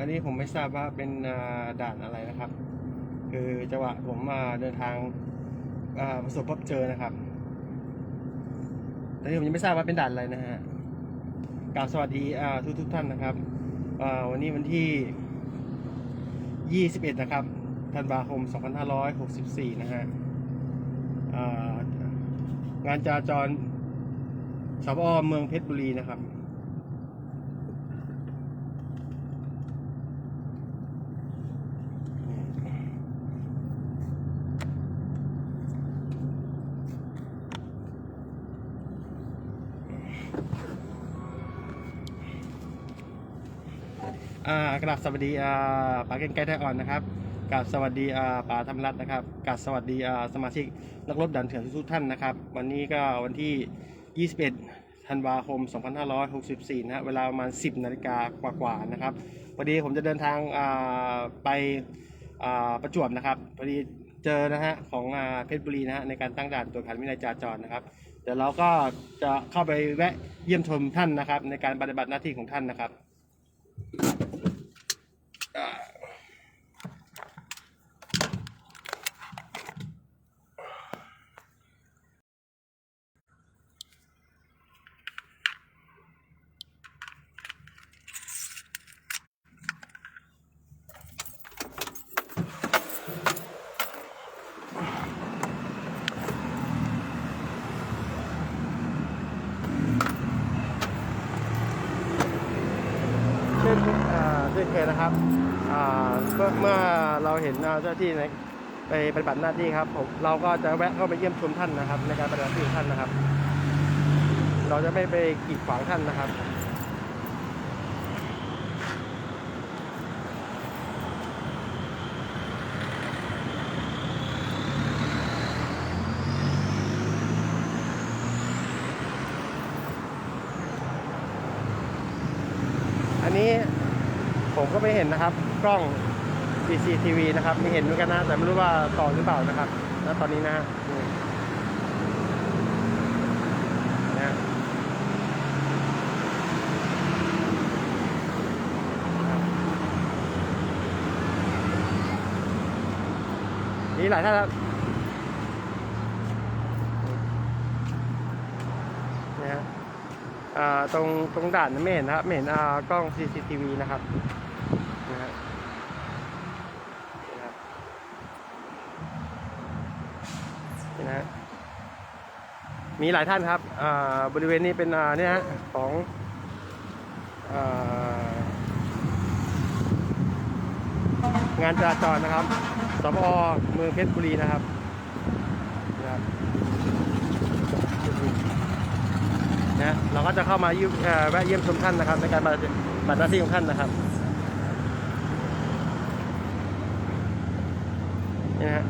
อันนี้ผมไม่ทราบว่าเป็นด่านอะไรนะครับ คือจังหวะผมมาเดินทางประสบพบเจอนะครับแตอนนี้ผมยังไม่ทราบว่าเป็นด่านอะไรนะฮะกล่าวสวัสดีทุกทุกท่านนะครับวันนี้วันที่ 21 นะครับธันวาคม 2564 นะฮะงานจราจรสพเมืองเพชรบุรีนะครับ อ่ากราบสวัสดีอ่าป๋าเก่งไก่ไทยอ่อนนะครับกราบสวัสดีอ่าป๋าธรรมรัตน์นะครับกราบสวัสดีอ่าสมาชิกนักรบดันเถื่อนทุกท่านนะครับ วันนี้ก็วันที่ 21 ธันวาคม 2564 นะฮะเวลาประมาณ 10 นาฬิกากว่าๆนะครับพอดีผมจะเดินทางอ่าไปอ่าประจวบนะครับพอดีเจอนะฮะของอ่าเพชรบุรีนะฮะในการตั้งด่านตรวจขันวินัยจราจรนะครับเดี๋ยวเราก็จะเข้าไปแวะเยี่ยมชมท่านนะครับ ในการปฏิบัติหน้าที่ของท่านนะครับ เช่นอ่าเช่นเคยนะครับเมื่อเราเห็นเจ้าที่ในไปปฏิบัติหน้าที่ครับผมเราก็จะแวะเข้าไปเยี่ยมชมท่านนะครับ ในการปฏิบัติหน้าที่ท่านนะครับ เราจะไม่ไปกีดขวางท่านนะครับ อันนี้ ผมก็ไม่เห็นนะครับ กล้อง CCTV นะครับไม่เห็นเหมือนกันนะแต่ไม่รู้ว่าต่อหรือเปล่านะครับณตอนนี้นะฮะนี่หลายท่านครับนะฮะตรงตรงด่านไม่เห็นนะครับไม่เห็นกล้อง CCTV นะครับ นะฮะนี่นะมีหลายท่านครับบริเวณนี้เป็นอ่าเนี่ยฮะขององานจราจรนะครับสพเมืองเพชรบุรีนะครับนะครับนะเราก็จะเข้ามายี่ยมเอ่อแวะเยี่ยมชมท่านนะครับ ในการปฏิบัติหน้าที่ของท่านนะครับ นี่นะฮะ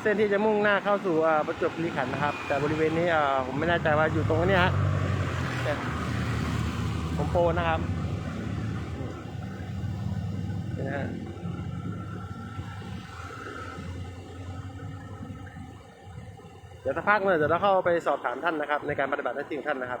เส้นที่จะมุ่งหน้าเข้าสู่ประจวบคีรีขันธ์นะครับ แต่บริเวณนี้ผมไม่แน่ใจว่าอยู่ตรงนี้ฮะผมโพนะครับนี่นะฮะเดี๋ยวสักพักหนึ่งเดี๋ยวเราเข้าไปสอบถามท่านนะครับ ในการปฏิบัติหน้าที่ของท่านนะครับ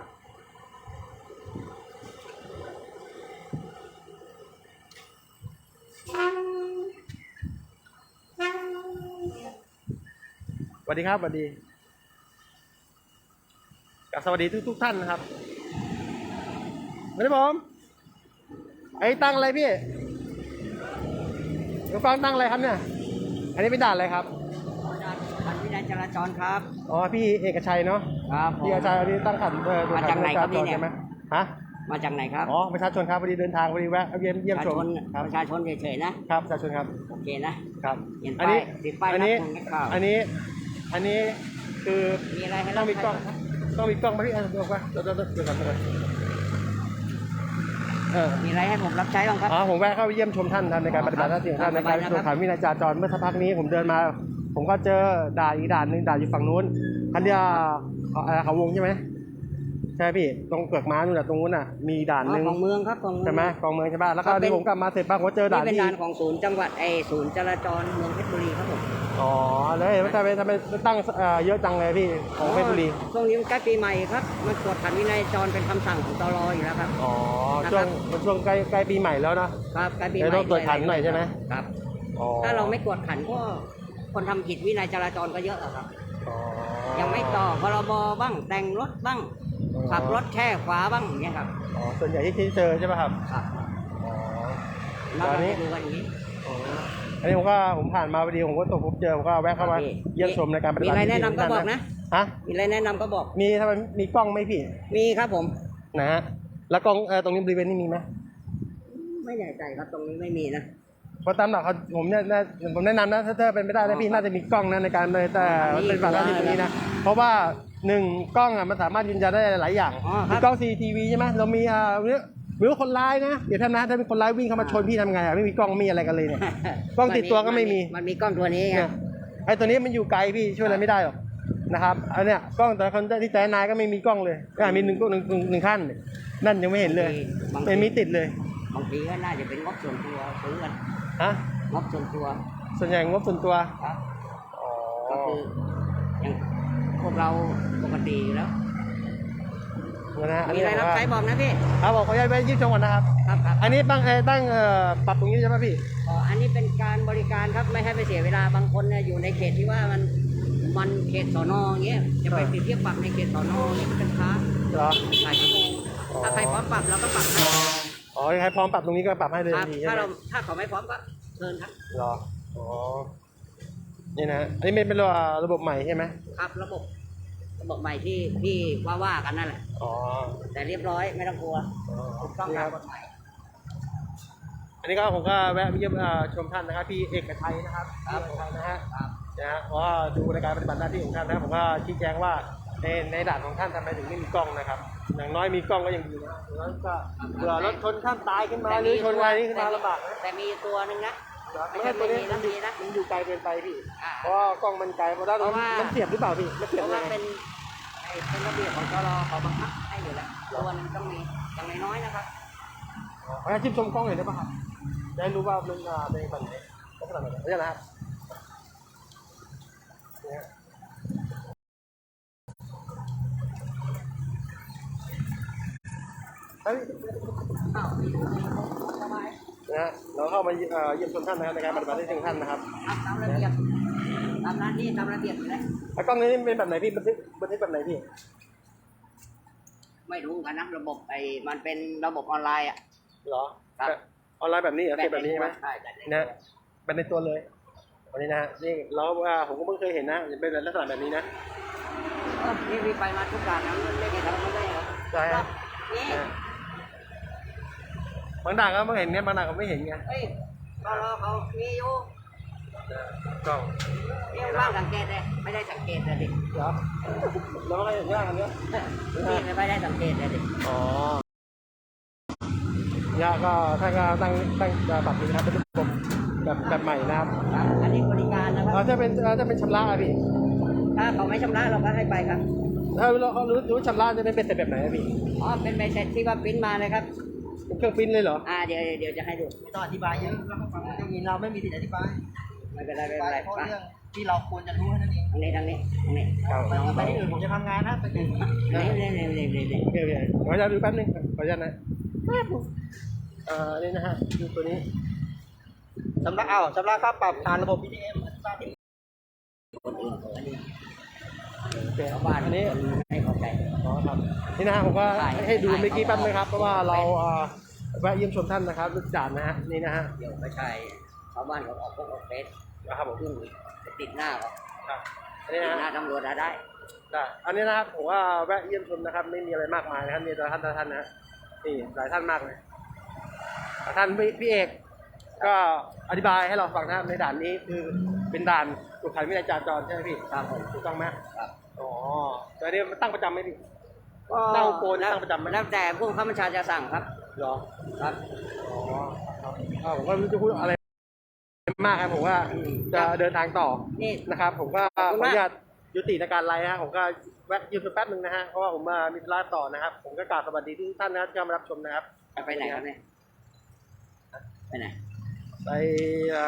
ส วัสดีครับสวัสดีกับสวัสดีทุกทุกๆท่านนะครับไม่ได้ผมไอ้ตั้งอะไรพี่กฟังตั้งอะไรครับเนี่ย อันนี้เป็นด่านอะไรครับขันวินัยจราจรครับ อ๋อ พี่เอกชัยเนาะ ครับผมพี่เอกชัยอันนี้ตั้งขันเอ่อมาจากไหนครับนี่เนี่ยใช่ไหมฮะ มาจากไหนครับ อ๋อ ประชาชนครับพอดีเดินทางพอดีแวะเยี่ยมเยี่ยมประชชามชนครับประชาชนเฉยๆนะ ครับ ประชาชนครับ โอเคนะ ครับเห็นอันป้ายนี้ติดป้ายอันรับนี้ชมนักข่าวอันนี้ อันนี้คือมีอะไรให้ต้รัอบงมีกล้องใช้ครับต้องมีกล้องมาที่อันเดียวกันเดี๋ยวเดี๋ยวเดี๋ยวก่อนเดี๋ยวก่อนเออ มีอะไรให้ผมรับใช้บ้างครับ อ๋อผมแวะเข้าไปเยี่ยมชมท่านนะในการปฏิบัติหน้าที่ของท่านในการครับตรวจขันวินัยจราจรเมื่อสักพักนี้ผมเดินมา ผมก็เจอด่านอีกด่านหนึ่งด่านอยู่ฝั่งนู้นคันเรียกเขาอะไรเขาวงใช่ไหม ใช่พี่ตรงเปลือกม้านู่นน่ะตรงนู้นน่ะมีด่านอ๋หอนึงของเมืองครับของเมือง ใช่ไหมกองเมืองใช่ป่ะแล้วก็ครับเป็น ที่ผมกลับมาเสร็จปั๊บผมก็เจอด่านนี่เป็นที่ด่านของศูนย์จังหวัดไอศูนย์จราจรเมืองเพชรบุรีครับผมอ๋อแล้วเห็นว่าทำไมทำไมตั้งเอ่อเยอะจังเลยพี่ของเพชรบุรีช่วงนี้มันใกล้ปีใหม่ครับมันตรวจขันวินัยจรเป็นคำสั่งของตรอยู่แล้วครับ อ๋อนะครับช่วงมันช่วงใกล้ใกล้ปีใหม่แล้วเนาะครับใกล้ปีใหเดี๋ม่ยวต้องตรวจขันหน่อยใช่ไหม ครับอ๋อถ้าเราไม่กวดขันก็คนทำผิดวินัยจราจรก็เยอะอะครับ อ๋อยังไม่ต่อพรบบ้างแต่งรถบ้าง ขับรถแช่ขวาบ้างอย่างเงี้ยครับอ๋อส่วนใหญ่ที่ที่เจอใช่ป่ะครับครับอ๋อแล้วตอนเรานี้จะดูกันอย่างนี้อ๋ออันนี้ผมก็ผมผ่านมาพอดีผมก็ตกพบเจอผมก็แวะเข้ามาครับพี่เยี่ยมชมในการปฏิมีบัติอะไรหาที่แนะนำก็บอกนะฮะมีอะไรแนะนำก็บอก มีทำไมมีกล้องไหมพี่ มีครับผมนะฮะแล้วกล้องเออตรงนี้บริเวณนี้มีไหมไม่แน่ใจครับตรงนี้ไม่มีนะเพราะตามหลักเขาผมเนี่ยน่าผมแนะนำนะถ้าถ้าเป็นไปได้นะพี่น่าจะมีกล้องนะในการเลยแต่อันนี้เป็นแบบหน้าที่ตรงนี้นะเพราะว่า หนึ่งกล้องอะมันสามารถยืนยันได้หลายอย่างอ๋อคมีรับกล้อง CCTV ใช่ไหมเรามีอ่าหรือหรือว่าคนร้ายนะเดี๋ยวท่านนะถ้ามีคนร้ายวิ่งเข้ามาชนพี่ทำไงอะไม่มีกล้องไม่มีอะไรกันเลยเนี่ย กล้องติดตัวก็ไม่มี มันมีกล้องตัวนี้ไง เนี่ยไอ้ตัวนี้มันอยู่ไกลพี่ช่วยอะไรไม่ได้หรอกนะครับอันเนี้ยกล้องแต่คนที่แต่นายก็ไม่มีกล้องเลยอะมีหนึ่งกล้องหนึ่งหนึ่งหนึ่งขั้นนั่นยังไม่เห็นเลยบางที เป็นมีติดเลยบางทีก็น่าจะเป็นงบส่วนตัวซื้อกันฮะงบส่วนตัวส่วนใหญ่งบส่วนตัวครับ อ๋อก็คืออย่าง พวกเราปกติอยู่แล้ว นะฮะอันมีนี้อะไรรับใช้บอกนะพี่ ครับผมขออนุญาตไปยืดชมก่อนนะครับ ครับครับอันนี้ตั้งเอ่อตั้งเอ่อปรับตรงนี้ใช่ไหมพี่อ๋ออันนี้เป็นการบริการครับไม่ให้ไปเสียเวลาบางคนเนี่ยอยู่ในเขตที่ว่ามันมันเขตสอนออย่างเงี้ยจะไปครับเปรียบเทียบปรับในเขตสอนอเนี่ยมันจะช้าเหรอ หลายชั่วโมงอ๋อ ถ้าใครพร้อมปรับเราก็ปรับให้อ๋อใครพร้อมปรับตรงนี้ก็ปรับให้เลยครับทันทีใช่ถ้าไหมเราถ้าเขาไม่พร้อมก็เชิญครับ เหรอ อ๋อ นี่นะฮะอันนี้เป็นเป็นระบบใหม่ใช่ไหมครับระบบระบบใหม่ที่ที่ว่าว่ากันนั่นแหละ อ๋อแต่เรียบร้อยไม่ต้องกลัวอ๋อถูกต้องนี่ตาคมรับกฎหมายอันนี้ก็ผมก็แวะเยี่ยมเอ่อชมท่านนะครับพี่เอกชัยนะครับครับพี่เอกชัยนะฮะ ครับ นะฮะเพราะว่าดูในการปฏิบัติหน้าที่ของท่านนะครับผมก็ชี้แจงว่าในในด่านของท่านทำไมถึงไม่มีกล้องนะครับ อย่างน้อยมีกล้องก็ยังดีนะอย่างน้อยก็เผื่อรถชนท่านตายขึ้นมาหรือชนอะไรนี่ขึ้นมาลำบากนะแต่มีตัวหนึ่งนะ ไม่ใช่ตัวนี้มันอยู่ไม่มีนะมันอยู่ไกลเกินไปพี่อ่าเพราะว่ากล้องมันไกลเพราะด้านเพราะว่ามัมันเสียบหรือเปล่าพี่มันเพเสียบราะไงว่าเป็นไอ้เป็นระเบียบของตรเขาบังคับให้อยู่แล้วตัวหนึงต้องมีอย่างน้อยๆนะครับขออนุญาตชิมชมกล้องหน่อยได้ป่ะครับจะได้รู้ว่ามันอ่าเป็นแบบไหนลักษณะแบบไหนนี่นะครับเนี่ยเฮ้ยอ้าวมีตัว นี้สบายนะฮะเราเข้ามาเยี่ยมเอ่อเยี่ยมชมท่านนะครับในการปฏิบัติหน้าที่ของท่านนะครับทำตามระเบียบตามหน้าที่ตามระเบียบอยู่แล้วแล้วกล้องนี้เป็นแบบไหนพี่บันทึกบันทึกแบบไหนพี่ ไม่รู้กันนะระบบไอ้มันเป็นระบบออนไลน์อะ เหรอครับแบบออนไลน์แบบนี้เหรอเก็บแบบนี้ใช่ไหมใช่แบบนี้นะเป็นในตัวเลยวันนี้นะฮะนี่เราว่าผมก็เพิ่งเคยเห็นนะเป็นลักษณะแบบนี้นะเออนี่มีไปมาทุกการนะไม่เห็นทำไม่ได้เหรอใช่ฮะนี่นะ บางด่านก็ไม่เห็นไงบางด่านก็ไม่เห็นไงเฮ้ยตรเขามีอยู่นะกล้องนี่ว่างสังเกตเลยไม่ได้สังเกตเลยดิเหรอเราก็เห็นยากอันเนี้ยนี่ไม่ได้สังเกตเลยดิอ๋อเนี่ยก็ท่านก็ตั้งตั้งปรับนี้นะครับเป็นระบบแบบแบบใหม่นะครับครับอันนี้บริการนะคเรารับจะเป็นเราจะเป็นชำระอะพี่ถ้าเขาไม่ชำระเราก็ให้ไปครับถ้าเราเขารู้รู้ชำระจะเป็นเป็นเสร็จแบบไหนอะพี่อ๋อเป็นใบเสร็จที่ว่าปริ้นมาเลยครับ เป็นเครื่องปริ้นเลยเหรอ อ่าเดี๋ยวเดี๋ยวจะให้ดู ไม่ต้องอธิบายเยอะแล้วฟังจะมีเราไม่มีสิทธิ์อธิบายไม่เป็นไรอไม่ธิเป็บายนไรเพราะมาเรื่องที่เราควรจะรู้แค่นั้นเองทางนี้ทางนี้ทางนี้ครับ ไปไปที่อื่นผมจะทำงานนะไปถึงนี่นี่นี่นี่นี่นี่โอเคโอเคขออนุญาตดูแป๊บนึงขออนุญาตนะเอ่อนี่นะฮะดูตัวนี้ชำระเอาชำระค่าปรับผ่านระบบ PTM อธิบายที่คนอื่นเขาอันนี้โอเคชาวบ้านอันนี้ให้เข้าใจอ๋อครับนี่นะฮะผมก็ถ่ายให้ดูเมื่อกี้ถ่ายแป๊บนึงครับเพราะว่าเราเอ่อ แวะเยี่ยมชมท่านนะครับลูกด่านนะฮะนี่นะฮะเดี๋ยวไม่ใช่ชาวบ้านเขาออกพวกออกเฟซนะครับผมขึ้นไปติดหน้าเขาครับอันตินี้ดนะหน้าฮะตำรวจอะได้ ได้อันนี้นะครับผมว่าแวะเยี่ยมชมนะครับ ไม่มีอะไรมากมายนะครับมีแต่ท่านแต่ท่านนะฮะนี่หลายท่านมากเลยท่านพี่พี่เอกก็อธิบายให้เราฟังนะครับในด่านนี้คือเป็นด่านตรวจขันวินัยจราจรใช่ไหมพี่ครับผมถูกต้องไหมครับ อ๋อแต่อันนี้มันตั้งประจำไหมพี่ก็เต้าโกนตั้งประจำไหม แล้วแต่ผู้บังคับบัญชาจะสั่งครับเหรอครับอ๋อครับอ่าผมก็ไม่รู้จะพูดอะไรมากครับผมว่าจะเดินทางต่อนี่ นะครับ ผมก็ขขอบอคุณอมาก นุญาตยุติในการไลฟ์นะผมก็แวะหยุดไปแป๊บหนึ่งนะฮะเพราะว่าผมมามีธุระต่อนะครับ ผมก็กราบสวัสดีทุกท่านนะครับที่เข้ามารับชมนะครับ จะไปไหนครับเนี่ย ไปไหน ไปเอ่อ